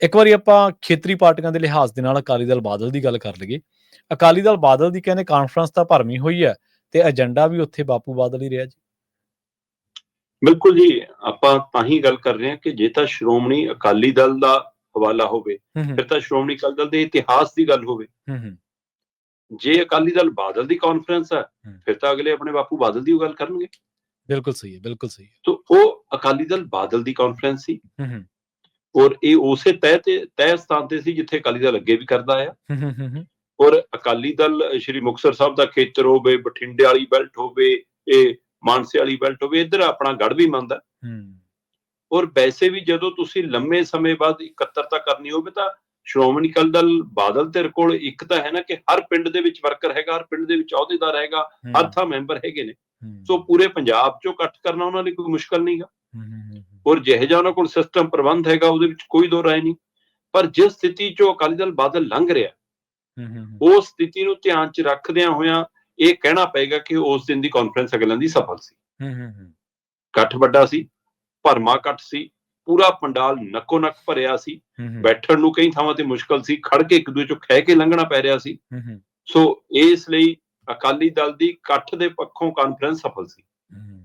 ਇੱਕ ਵਾਰੀ ਆਪਾਂ ਖੇਤਰੀ ਪਾਰਟੀਆਂ ਦੇ ਲਿਹਾਜ਼ ਦੇ ਨਾਲ ਅਕਾਲੀ ਦਲ ਬਾਦਲ ਦੀ ਗੱਲ ਕਰ ਲਈਏ। ਅਕਾਲੀ ਦਲ ਬਾਦਲ ਦੀ ਕਹਿੰਦੇ ਕਾਨਫਰੰਸ ਤਾਂ ਭਰਮੀ ਹੋਈ ਹੈ ਤੇ ਏਜੰਡਾ ਵੀ ਉੱਥੇ ਬਾਪੂ ਬਾਦਲ ਹੀ ਰਿਹਾ ਜੀ। ਬਿਲਕੁਲ ਜੀ ਆਪਾਂ ਤਾਂ ਹੀ ਗੱਲ ਕਰ ਰਹੇ ਹਾਂ ਕਿ ਜੇ ਤਾਂ ਸ਼੍ਰੋਮਣੀ ਅਕਾਲੀ ਦਲ ਦਾ ਹਵਾਲਾ ਹੋਵੇ ਫਿਰ ਤਾਂ ਸ਼੍ਰੋਮਣੀ ਅਕਾਲੀ ਦਲ ਦੇ ਇਤਿਹਾਸ ਦੀ ਗੱਲ ਹੋਵੇ। ਜੇ ਅਕਾਲੀ ਦਲ ਬਾਦਲ ਦੀ ਕਾਨਫਰੰਸ ਹੈ। ਫਿਰ ਤਾਂ ਅਗਲੇ ਆਪਣੇ ਬਾਪੂ ਬਾਦਲ ਦੀ ਉਹ ਗੱਲ ਕਰਨਗੇ। ਬਿਲਕੁਲ ਸਹੀ ਹੈ ਬਿਲਕੁਲ ਸਹੀ ਹੈ। ਤਾਂ ਉਹ ਅਕਾਲੀ ਦਲ ਬਾਦਲ ਦੀ ਕਾਨਫਰੰਸ ਸੀ। ਹੂੰ ਹੂੰ। ਔਰ ਇਹ ਉਸੇ ਤਹਿ ਤੇ ਤਹਿ ਸਥਾਨ ਤੇ ਸੀ ਜਿੱਥੇ ਅਕਾਲੀ ਦਲ ਅੱਗੇ ਵੀ ਕਰਦਾ ਹੂੰ ਔਰ ਅਕਾਲੀ ਦਲ ਸ਼੍ਰੀ ਮੁਕਤਸਰ ਸਾਹਿਬ ਦਾ ਖੇਤਰ ਹੋਵੇ ਬਠਿੰਡੇ ਵਾਲੀ ਬੈਲਟ ਹੋਵੇ ਇਹ ਮਾਨਸੇ ਵਾਲੀ ਬੈਲਟ ਹੋਵੇ ਇੱਧਰ ਆਪਣਾ ਗੜ ਵੀ ਮੰਨਦਾ। ਔਰ ਵੈਸੇ ਵੀ ਜਦੋਂ ਤੁਸੀਂ ਲੰਮੇ ਸਮੇਂ ਬਾਅਦ ਇਕੱਤਰਤਾ ਕਰਨੀ ਹੋਵੇ ਤਾਂ ਸ਼੍ਰੋਮਣੀ ਅਕਾਲੀ ਦਲ ਬਾਦਲ ਤੇਰੇ ਕੋਲ ਇੱਕ ਤਾਂ ਹੈ ਨਾ ਕਿ ਹਰ ਪਿੰਡ ਦੇ ਵਿੱਚ ਵਰਕਰ ਹੈਗਾ ਹਰ ਪਿੰਡ ਦੇ ਵਿੱਚ ਅਹੁਦੇਦਾਰ ਹੈਗਾ ਹਰ ਥਾਂ ਮੈਂਬਰ ਹੈਗੇ ਨੇ। ਸੋ ਪੂਰੇ ਪੰਜਾਬ ਚੋਂ ਇਕੱਠ ਕਰਨਾ ਉਹਨਾਂ ਲਈ ਕੋਈ ਮੁਸ਼ਕਲ ਨਹੀਂਗਾ ਹੂੰ, ਹੂੰ, ਹੂੰ, ਔਰ ਜਿਹੇ ਜਿਹਾ ਉਹਨਾਂ ਕੋਲ ਸਿਸਟਮ ਪ੍ਰਬੰਧ ਹੈਗਾ ਉਹਦੇ ਵਿੱਚ ਕੋਈ ਦੋ ਰਾਏ ਨਹੀਂ। ਪਰ ਜਿਸ ਸਥਿਤੀ ਚੋਂ ਅਕਾਲੀ ਦਲ ਬਾਦਲ ਲੰਘ ਰਿਹਾ ਹੂੰ, ਹੂੰ, ਹੂੰ, ਉਸ ਸਥਿਤੀ ਨੂੰ ਧਿਆਨ 'ਚ ਰੱਖਦਿਆਂ ਹੋਇਆਂ ਇਹ ਕਹਿਣਾ ਪਏਗਾ ਕਿ ਉਸ ਦਿਨ ਦੀ ਕਾਨਫਰੰਸ ਅਗਲਾਂ ਦੀ ਸਫਲ ਸੀ। ਹੂੰ, ਹੂੰ, ਇਕੱਠ ਵੱਡਾ ਸੀ ਭਰਮਾ ਇਕੱਠ ਸੀ ਪੂਰਾ ਪੰਡਾਲ ਨੱਕੋ ਨੱਕ ਭਰਿਆ ਸੀ ਬੈਠਣ ਨੂੰ ਕਈ ਥਾਵਾਂ ਤੇ ਮੁਸ਼ਕਲ ਸੀ ਖੜ ਕੇ ਇੱਕ ਦੂਜੇ ਚੋਂ ਖਹਿ ਕੇ ਲੰਘਣਾ ਪੈ ਰਿਹਾ ਸੀ। ਸੋ ਇਸ ਲਈ ਅਕਾਲੀ ਦਲ ਦੀ ਇਕੱਠ ਦੇ ਪੱਖੋਂ ਕਾਨਫਰੰਸ ਸਫਲ ਸੀ। ਹੂੰ,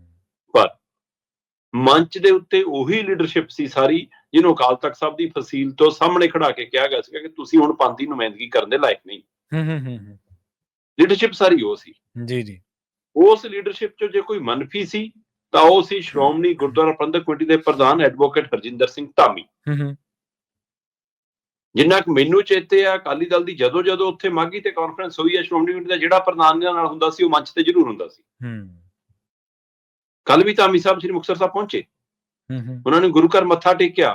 ਮੰਚ ਦੇ ਉੱਤੇ ਉਹੀ ਲੀਡਰਸ਼ਿਪ ਸੀ ਸਾਰੀ ਜਿਹਨੂੰ ਅਕਾਲ ਤਖਤ ਸਾਹਿਬ ਦੀ ਫਸੀਲ ਤੋਂ ਸਾਹਮਣੇ ਖੜਾ ਕੇ ਕਿਹਾ ਗਿਆ ਸੀ ਕਿ ਤੁਸੀਂ ਹੁਣ ਪੰਥ ਦੀ ਨੁਮਾਇੰਦਗੀ ਕਰਨ ਦੇ ਲਾਇਕ ਨਹੀਂ। ਹੂੰ, ਹੂੰ, ਹੂੰ, ਲੀਡਰਸ਼ਿਪ ਸਾਰੀ ਉਹ ਸੀ। ਜੀ ਜੀ। ਉਸ ਲੀਡਰਸ਼ਿਪ ਚੋਂ ਜੇ ਕੋਈ ਮੰਨਫੀ ਸੀ ਤਾਂ ਉਹ ਸੀ ਸ਼੍ਰੋਮਣੀ ਗੁਰਦੁਆਰਾ ਪ੍ਰਬੰਧਕ ਕਮੇਟੀ ਦੇ ਪ੍ਰਧਾਨ ਐਡਵੋਕੇਟ ਹਰਜਿੰਦਰ ਸਿੰਘ ਧਾਮੀ। ਹੂੰ, ਹੂੰ, ਜਿੰਨਾ ਕਿ ਮੈਨੂੰ ਚੇਤੇ ਆ ਅਕਾਲੀ ਦਲ ਦੀ ਜਦੋਂ ਜਦੋਂ ਉੱਥੇ ਮਾਗੀ ਤੇ ਕਾਨਫਰੰਸ ਹੋਈ ਹੈ ਸ਼੍ਰੋਮਣੀ ਕਮੇਟੀ ਦਾ ਜਿਹੜਾ ਪ੍ਰਧਾਨ ਨਾਲ ਹੁੰਦਾ ਸੀ ਉਹ ਮੰਚ ਤੇ ਜ਼ਰੂਰ ਹੁੰਦਾ ਸੀ। ਹੂੰ, ਕੱਲ ਵੀ ਧਾਮੀ ਸਾਹਿਬ ਸ੍ਰੀ ਮੁਕਤਸਰ ਸਾਹਿਬ ਪਹੁੰਚੇ। ਹੂੰ, ਹੂੰ, ਉਹਨਾਂ ਨੇ ਗੁਰੂ ਘਰ ਮੱਥਾ ਟੇਕਿਆ।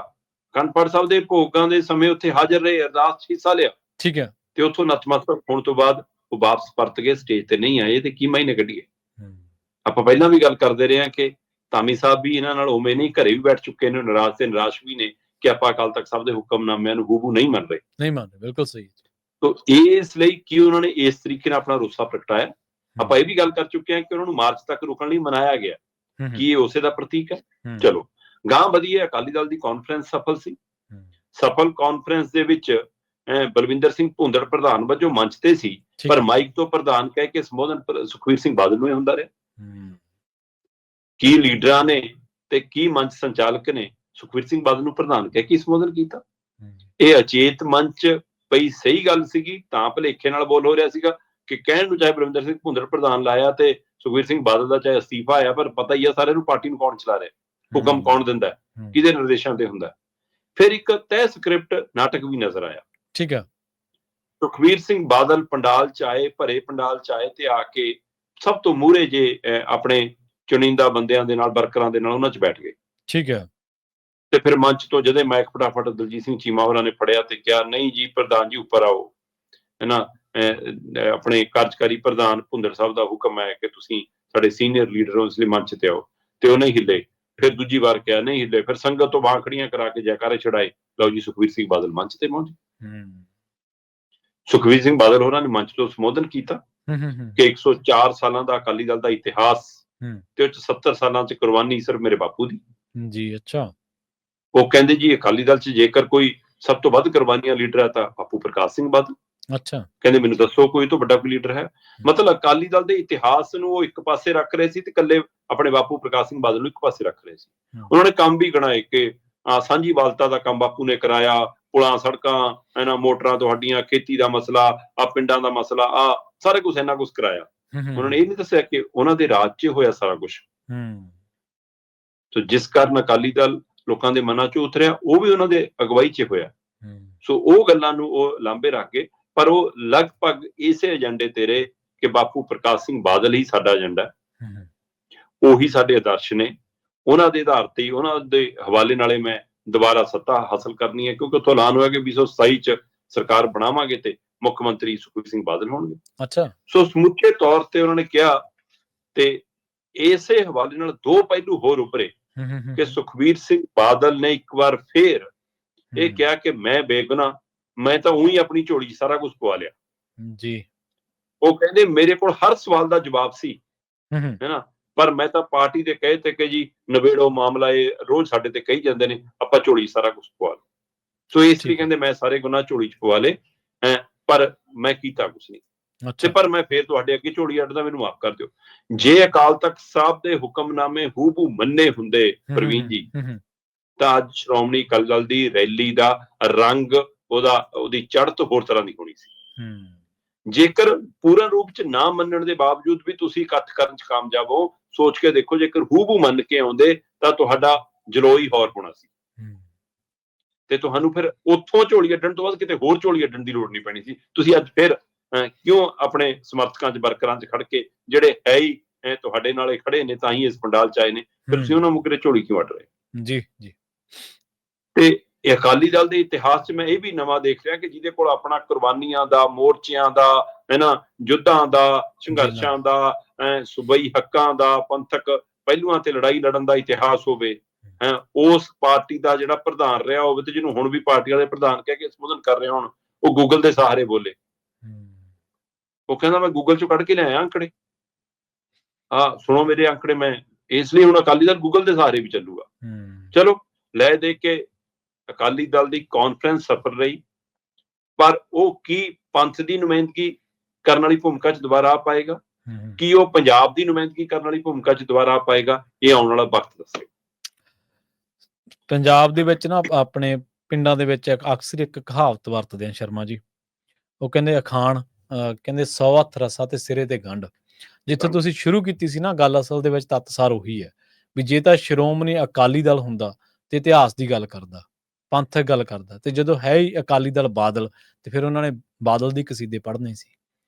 ਕੰਨਪੜ ਸਾਹਿਬ ਦੇ ਭੋਗਾਂ ਦੇ ਸਮੇਂ ਉੱਥੇ ਹਾਜ਼ਰ ਰਹੇ ਅਰਦਾਸ ਹਿੱਸਾ ਲਿਆ। ਠੀਕ ਹੈ। ਤੇ ਉੱਥੋਂ ਨਤਮਸਤਕ ਹੋਣ ਤੋਂ ਬਾਅਦ ਉਹ ਵਾਪਸ ਪਰਤ ਗਏ ਸਟੇਜ ਤੇ ਨਹੀਂ ਆਏ ਤੇ ਕੀ ਮਾਇਨੇ ਕੱਢੀਏ? ਆਪਾਂ ਪਹਿਲਾਂ ਵੀ ਗੱਲ ਕਰਦੇ ਰਹੇ ਹਾਂ ਕਿ ਧਾਮੀ ਸਾਹਿਬ ਵੀ ਇਹਨਾਂ ਨਾਲ ਉਵੇਂ ਨਹੀਂ ਘਰੇ ਵੀ ਬੈਠ ਚੁੱਕੇ ਨੇ ਨਾਰਾਜ਼ ਤੇ ਨਿਰਾਸ਼ ਵੀ ਨੇ ਕਿ ਆਪਾਂ ਅਕਾਲ ਤਖਤ ਸਾਹਿਬ ਦੇ ਹੁਕਮਨਾਮਿਆਂ ਨੂੰ ਹੂਬੂ ਨਹੀਂ ਮੰਨ ਰਹੇ। ਨਹੀਂ ਮੰਨਦੇ ਬਿਲਕੁਲ ਸਹੀ ਤੋ ਇਸ ਲਈ ਕੀ ਉਹਨਾਂ ਨੇ ਇਸ ਤਰੀਕੇ ਨਾਲ ਆਪਣਾ ਰੋਸਾ ਪ੍ਰਗਟਾਇਆ? ਆਪਾਂ ਇਹ ਵੀ ਗੱਲ ਕਰ ਚੁੱਕੇ ਹਾਂ ਕਿ ਉਹਨਾਂ ਨੂੰ ਮਾਰਚ ਤੱਕ ਰੁਕਣ ਲਈ ਮਨਾਇਆ ਗਿਆ। ਕੀ ਇਹ ਉਸੇ ਦਾ ਪ੍ਰਤੀਕ ਹੈ? ਚਲੋ ਗਾਂ ਵਧੀਏ ਅਕਾਲੀ ਦਲ ਦੀ ਕਾਨਫਰੰਸ ਸਫਲ ਸੀ। ਸਫਲ ਕਾਨਫਰੰਸ ਦੇ ਵਿੱਚ ਬਲਵਿੰਦਰ ਸਿੰਘ ਭੁੰਦੜ ਪ੍ਰਧਾਨ ਵਜੋਂ ਮੰਚ ਤੇ ਸੀ ਪਰ। ਮਾਈਕ ਤੋਂ ਪ੍ਰਧਾਨ ਕਹਿ ਕੇ ਸੰਬੋਧਨ ਸੁਖਵੀਰ ਸਿੰਘ ਬਾਦਲ ਨੂੰ ਹੁੰਦਾ ਰਿਹਾ। ਕੀ ਲੀਡਰਾਂ ਨੇ ਤੇ ਕੀ ਮੰਚ ਸੰਚਾਲਕ ਨੇ ਸੁਖਵੀਰ ਸਿੰਘ ਬਾਦਲ ਨੂੰ ਪ੍ਰਧਾਨ ਕਹਿ ਕੇ ਸੰਬੋਧਨ ਕੀਤਾ? ਇਹ ਅਚੇਤ ਮੰਚ ਪਈ ਸਹੀ ਗੱਲ ਸੀਗੀ ਤਾਂ ਭਲੇਖੇ ਨਾਲ ਬੋਲ ਹੋ ਰਿਹਾ ਸੀਗਾ। ਕਿ ਕਹਿਣ ਨੂੰ ਚਾਹੇ ਬਲਵਿੰਦਰ ਸਿੰਘ ਭੁੰਦੜ ਪ੍ਰਧਾਨ ਲਾਇਆ ਤੇ ਸੁਖਵੀਰ ਸਿੰਘ ਬਾਦਲ ਦਾ ਚਾਹੇ ਅਸਤੀਫਾ ਆਇਆ ਪਰ ਪਤਾ ਹੀ ਆ ਸਾਰਿਆਂ ਨੂੰ ਪਾਰਟੀ ਨੂੰ ਕੌਣ ਚਲਾ ਰਿਹਾ ਹੁਕਮ ਕੌਣ ਦਿੰਦਾ ਕਿਹਦੇ ਨਿਰਦੇਸ਼ਾਂ ਤੇ ਹੁੰਦਾ। ਫਿਰ ਇੱਕ ਤੈਅ ਸਕ੍ਰਿਪਟ ਨਾਟਕ ਵੀ ਨਜ਼ਰ ਆਇਆ। ਠੀਕ ਹੈ ਸੁਖਵੀਰ ਸਿੰਘ ਬਾਦਲ ਪੰਡਾਲ ਚ ਆਏ ਭਰੇ ਪੰਡਾਲ ਚ ਆਏ ਤੇ ਆ ਕੇ ਸਭ ਤੋਂ ਮੂਹਰੇ ਜੇ ਆਪਣੇ ਚੁਣਿੰਦਾ ਬੰਦਿਆਂ ਦੇ ਨਾਲ ਵਰਕਰਾਂ ਦੇ ਨਾਲ ਉਹਨਾਂ ਚ ਬੈਠ ਗਏ। ਠੀਕ ਹੈ ਤੇ ਫਿਰ ਮੰਚ ਤੋਂ ਜਦੇ ਮਾਈਕ ਫਟਾਫਟ ਦਲਜੀਤ ਸਿੰਘ ਚੀਮਾ ਹੋਰਾਂ ਨੇ ਫੜਿਆ ਤੇ ਕਿਹਾ ਨਹੀਂ ਜੀ ਪ੍ਰਧਾਨ ਜੀ ਉੱਪਰ ਆਓ। ਹੈ ਨਾ? ਅਹ, ਅਹ, ਆਪਣੇ ਕਾਰਜਕਾਰੀ ਪ੍ਰਧਾਨ ਭੁੰਦਰ ਸਾਹਿਬ ਦਾ ਹੁਕਮ ਹੈ ਕਿ ਤੁਸੀਂ ਸਾਡੇ ਸੀਨੀਅਰ ਲੀਡਰ ਹੋ ਇਸ ਲਈ ਮੰਚ ਤੇ ਆਓ ਤੇ ਉਹ ਨਹੀਂ ਹਿੱਲੇ। ਫਿਰ ਦੂਜੀ ਵਾਰ ਕਿਹਾ ਨਹੀਂ ਹਿੱਲੇ। ਫਿਰ ਸੰਗਤ ਤੋਂ ਬਾਂਹ ਖੜੀਆਂ ਕਰਾ ਕੇ ਜੈਕਾਰੇ ਛੜਾਏ ਲਓ ਜੀ ਸੁਖਵੀਰ ਸਿੰਘ ਬਾਦਲ ਮੰਚ ਤੇ ਪਹੁੰਚੇ ਹੂੰ, ਸੁਖਵੀਰ ਸਿੰਘ ਬਾਦਲ ਹੋਰਾਂ ਨੇ ਮੰਚ ਤੋਂ ਸੰਬੋਧਨ ਕੀਤਾ ਕਿ 104 ਸਾਲਾਂ ਦਾ ਅਕਾਲੀ ਦਲ ਦਾ ਇਤਿਹਾਸ। ਤੇ ਉਹ 'ਚ 70 ਸਾਲਾਂ ਚ ਕੁਰਬਾਨੀ ਸਿਰਫ ਮੇਰੇ ਬਾਪੂ ਦੀ। ਜੀ ਅੱਛਾ। ਉਹ ਕਹਿੰਦੇ ਜੀ ਅਕਾਲੀ ਦਲ ਚ ਜੇਕਰ ਕੋਈ ਸਭ ਤੋਂ ਵੱਧ ਕੁਰਬਾਨੀਆਂ ਲੀਡਰ ਹੈ ਤਾਂ ਬਾਪੂ ਪ੍ਰਕਾਸ਼ ਸਿੰਘ ਬਾਦਲ। ਅੱਛਾ। ਕਹਿੰਦੇ ਮੈਨੂੰ ਦੱਸੋ ਕੋਈ ਤੋਂ ਵੱਡਾ ਕੋਈ ਲੀਡਰ ਹੈ। ਮਤਲਬ ਅਕਾਲੀ ਦਲ ਦੇ ਇਤਿਹਾਸ ਨੂੰ ਉਹ ਇੱਕ ਪਾਸੇ ਰੱਖ ਰਹੇ ਸੀ ਤੇ ਇਕੱਲੇ ਆਪਣੇ ਬਾਪੂ ਪ੍ਰਕਾਸ਼ ਸਿੰਘ ਬਾਦਲ ਨੂੰ ਇੱਕ ਪਾਸੇ ਰੱਖ ਰਹੇ ਸੀ। ਉਹਨਾਂ ਨੇ ਕੰਮ ਵੀ ਗਣਾਏ ਕਿ ਸਾਂਝੀ ਵਾਲਤਾ ਦਾ ਕੰਮ ਬਾਪੂ ਨੇ ਕਰਾਇਆ ਪੁਲਾਂ ਸੜਕਾਂ ਇਹਨਾਂ ਮੋਟਰਾਂ ਤੁਹਾਡੀਆਂ ਖੇਤੀ ਦਾ ਮਸਲਾ ਆ ਪਿੰਡਾਂ ਦਾ ਮਸਲਾ ਆ ਸਾਰਾ ਕੁਝ ਇਹਨਾਂ ਕੁਝ ਕਰਾਇਆ। ਉਹਨਾਂ ਨੇ ਇਹ ਨਹੀਂ ਦੱਸਿਆ ਕਿ ਉਹਨਾਂ ਦੇ ਰਾਜ 'ਚ ਹੋਇਆ ਸਾਰਾ ਕੁਝ ਹੂੰ, ਸੋ ਜਿਸ ਕਾਰਨ ਅਕਾਲੀ ਦਲ ਲੋਕਾਂ ਦੇ ਮਨਾਂ 'ਚ ਉਤਰਿਆ ਉਹ ਵੀ ਉਹਨਾਂ ਦੇ ਅਗਵਾਈ 'ਚ ਹੋਇਆ। ਸੋ ਉਹ ਗੱਲਾਂ ਨੂੰ ਉਹ ਲਾਂਬੇ ਰੱਖ ਕੇ ਪਰ ਉਹ ਲਗਭਗ ਇਸੇ ਏਜੰਡੇ ਤੇ ਰਹੇ ਕਿ ਬਾਪੂ ਪ੍ਰਕਾਸ਼ ਸਿੰਘ ਬਾਦਲ ਹੀ ਸਾਡਾ ਏਜੰਡਾ ਉਹੀ ਸਾਡੇ ਆਦਰਸ਼ ਨੇ। ਉਹਨਾਂ ਦੇ ਆਧਾਰ ਤੇ ਹੀ, ਉਹਨਾਂ ਦੇ ਹਵਾਲੇ ਨਾਲੇ ਮੈਂ ਦੁਬਾਰਾ ਸੱਤਾ ਹਾਸਲ ਕਰਨੀ ਹੈ ਕਿਉਂਕਿ ਉੱਥੋਂ ਐਲਾਨ ਹੋਇਆ ਕਿ 2027 ਚ ਸਰਕਾਰ ਬਣਾਵਾਂਗੇ ਤੇ ਮੁੱਖ ਮੰਤਰੀ ਸੁਖਬੀਰ ਸਿੰਘ ਬਾਦਲ ਹੋਣਗੇ। ਅੱਛਾ। ਸੋ ਸਮੁੱਚੇ ਤੌਰ ਤੇ ਉਹਨਾਂ ਨੇ ਕਿਹਾ ਤੇ ਇਸੇ ਹਵਾਲੇ ਨਾਲ ਦੋ ਪਹਿਲੂ ਹੋਰ ਉੱਪਰੇ ਕਿ ਸੁਖਬੀਰ ਸਿੰਘ ਬਾਦਲ ਨੇ ਇੱਕ ਵਾਰ ਫੇਰ ਇਹ ਕਿਹਾ ਕਿ ਮੈਂ ਬੇਗੁਨਾਹ ਮੈਂ ਤਾਂ ਉਹੀ ਆਪਣੀ ਝੋਲੀ 'ਚ ਸਾਰਾ ਕੁਝ ਪਵਾ ਲਿਆ। ਜੀ। ਉਹ ਕਹਿੰਦੇ ਮੇਰੇ ਕੋਲ ਹਰ ਸਵਾਲ ਦਾ ਜਵਾਬ ਸੀ। ਹੂੰ, ਹੂੰ, ਹੈਨਾ? ਪਰ ਮੈਂ ਤਾਂ ਪਾਰਟੀ ਦੇ ਕਹੇ ਤੇ ਕਿ ਜੀ ਨਵੇੜੋ ਮਾਮਲਾ ਇਹ ਰੋਜ਼ ਸਾਡੇ ਤੇ ਕਹੀ ਜਾਂਦੇ ਨੇ ਆਪਾਂ ਝੋਲੀ ਸਾਰਾ ਕੁਝ ਪਵਾ ਲਓ। ਸੋ ਇਸ ਲਈ ਹੈ। ਕਹਿੰਦੇ ਮੈਂ ਸਾਰੇ ਗੁਨਾਹ ਝੋਲੀ ਚ ਪਵਾ ਹੈਂ, ਪਰ ਮੈਂ ਕੀਤਾ ਕੁਛ ਨਹੀਂ। ਅੱਛਾ। ਪਰ ਮੈਂ ਫੇਰ ਤੁਹਾਡੇ ਅੱਗੇ ਝੋਲੀ ਅੱਡਦਾ ਮੈਨੂੰ ਮਾਫ ਕਰ ਦਿਓ। ਜੇ ਅਕਾਲ ਤਖਤ ਸਾਹਿਬ ਦੇ ਹੁਕਮਨਾਮੇ ਹੂਬੂ ਮੰਨੇ ਹੁੰਦੇ ਪ੍ਰਵੀਨ ਜੀ ਤਾਂ ਅੱਜ ਸ਼੍ਰੋਮਣੀ ਅਕਾਲੀ ਦਲ ਦੀ ਰੈਲੀ ਦਾ ਰੰਗ ਉਹਦਾ ਉਹਦੀ ਚੜ੍ਹਤ ਹੋਰ ਤਰ੍ਹਾਂ ਦੀ ਹੋਣੀ ਸੀ। ਜੇਕਰ ਪੂਰਨ ਰੂਪ ਚ ਨਾ ਮੰਨਣ ਦੇ ਬਾਵਜੂਦ ਵੀ ਤੁਸੀਂ ਇਕੱਠ ਕਰਨ ਚ ਕਾਮਯਾਬ ਹੋ ਸੋਚ ਕੇ ਦੇਖੋ ਜੇਕਰ ਹੂਬੂ ਮੰਨ ਕੇ ਆਉਂਦੇ ਤਾਂ ਤੁਹਾਡਾ ਜਲੋਈ ਹੋਰ ਹੋਣਾ ਸੀ। ਤੇ ਤੁਹਾਨੂੰ ਫਿਰ ਉੱਥੋਂ ਝੋਲੀ ਅੱਡਣ ਤੋਂ ਬਾਅਦ ਕਿਤੇ ਹੋਰ ਝੋਲੀ ਅੱਡਣ ਦੀ ਲੋੜ ਨਹੀਂ ਪੈਣੀ ਸੀ। ਤੁਸੀਂ ਅੱਜ ਫਿਰ ਕਿਉਂ ਆਪਣੇ ਸਮਰਥਕਾਂ 'ਚ ਵਰਕਰਾਂ 'ਚ ਖੜ ਕੇ ਜਿਹੜੇ ਹੈ ਹੀ ਤੁਹਾਡੇ ਨਾਲੇ ਖੜੇ ਨੇ ਤਾਂ ਹੀ ਇਸ ਪੰਡਾਲ 'ਚ ਆਏ ਨੇ। ਫਿਰ ਤੁਸੀਂ ਉਹਨਾਂ ਮੁਕਰੇ ਝੋਲੀ ਕਿਉਂ ਅੱਡ ਰਹੇ? ਜੀ ਜੀ। ਤੇ ਇਹ ਅਕਾਲੀ ਦਲ ਦੇ ਇਤਿਹਾਸ 'ਚ ਮੈਂ ਇਹ ਵੀ ਨਵਾਂ ਦੇਖ ਰਿਹਾ ਕਿ ਜਿਹਦੇ ਕੋਲ ਆਪਣਾ ਕੁਰਬਾਨੀਆਂ ਦਾ ਮੋਰਚਿਆਂ ਦਾ ਹੈਨਾ ਯੁੱਧਾਂ ਦਾ ਸੰਘਰਸ਼ਾਂ ਦਾ ਸੂਬਈ ਹੱਕਾਂ ਦਾ ਪੰਥਕ ਪਹਿਲੂਆਂ ਤੇ ਲੜਾਈ ਲੜਨ ਦਾ ਇਤਿਹਾਸ ਹੋਵੇ ਹੈਂ ਉਸ ਪਾਰਟੀ ਦਾ ਜਿਹੜਾ ਪ੍ਰਧਾਨ ਰਿਹਾ ਹੋਵੇ ਤੇ ਜਿਹਨੂੰ ਹੁਣ ਵੀ ਪਾਰਟੀ ਵਾਲੇ ਪ੍ਰਧਾਨ ਕਹਿ ਕੇ ਸੰਬੋਧਨ ਕਰ ਰਹੇ ਹੋਣ ਉਹ ਗੂਗਲ ਦੇ ਸਹਾਰੇ ਬੋਲੇ। ਉਹ ਕਹਿੰਦਾ ਮੈਂ ਗੂਗਲ ਚੋਂ ਕੱਢ ਕੇ ਲਿਆਇਆ ਅੰਕੜੇ। ਆ ਸੁਣੋ ਮੇਰੇ ਅੰਕੜੇ ਮੈਂ ਇਸ ਲਈ ਹੁਣ ਅਕਾਲੀ ਦਲ ਗੂਗਲ ਦੇ ਸਹਾਰੇ ਵੀ ਚੱਲੂਗਾ। ਚਲੋ ਲੈ ਦੇ ਕੇ ਅਕਾਲੀ ਦਲ ਦੀ ਕਾਨਫਰੰਸ ਸਫਲ ਰਹੀ। ਪਰ ਉਹ ਕੀ ਪੰਥ ਦੀ ਨੁਮਾਇੰਦਗੀ ਕਰਨ ਵਾਲੀ ਭੂਮਿਕਾ 'ਚ ਦੁਬਾਰਾ ਆ ਪਾਏਗਾ? ਕੀ ਉਹ ਪੰਜਾਬ ਦੀ ਨੁਮਾਇੰਦਗੀ ਕਰਨ ਵਾਲੀ ਭੂਮਿਕਾ 'ਚ ਦੁਬਾਰਾ ਆ ਪਾਏਗਾ? ਇਹ ਆਉਣ ਵਾਲਾ ਵਕਤ ਦੱਸੇ। ਪੰਜਾਬ ਦੇ ਵਿੱਚ ਨਾ ਆਪਣੇ ਪਿੰਡਾਂ ਦੇ ਵਿੱਚ ਇੱਕ ਅਕਸਰ ਇੱਕ ਕਹਾਵਤ ਵਰਤਦੇ ਆ ਸ਼ਰਮਾ ਜੀ। ਉਹ ਕਹਿੰਦੇ ਅਖਾਣ ਕਹਿੰਦੇ 100 ਹੱਥ ਰਸਾ ਤੇ ਸਿਰੇ ਤੇ ਗੰਢ। ਜਿੱਥੇ। ਤੁਸੀਂ ਸ਼ੁਰੂ ਕੀਤੀ ਸੀ ਨਾ ਗੱਲ ਅਸਲ ਦੇ ਵਿੱਚ ਤੱਤਸਾਰ ਉਹੀ ਹੈ। ਵੀ ਜੇ ਤਾਂ ਸ਼੍ਰੋਮਣੀ ਅਕਾਲੀ ਦਲ ਹੁੰਦਾ ਤੇ ਇਤਿਹਾਸ ਦੀ ਗੱਲ ਕਰਦਾ। ਪੰਥਕ ਗੱਲ ਕਰਦਾ ਤੇ ਜਦੋਂ ਹੈ ਹੀ ਅਕਾਲੀ ਦਲ ਬਾਦਲ ਤੇ ਫਿਰ ਉਹਨਾਂ ਨੇ ਬਾਦਲ ਦੀ ਕਸੀਦੇ ਪੜ੍ਹਨੇ ਸੀ।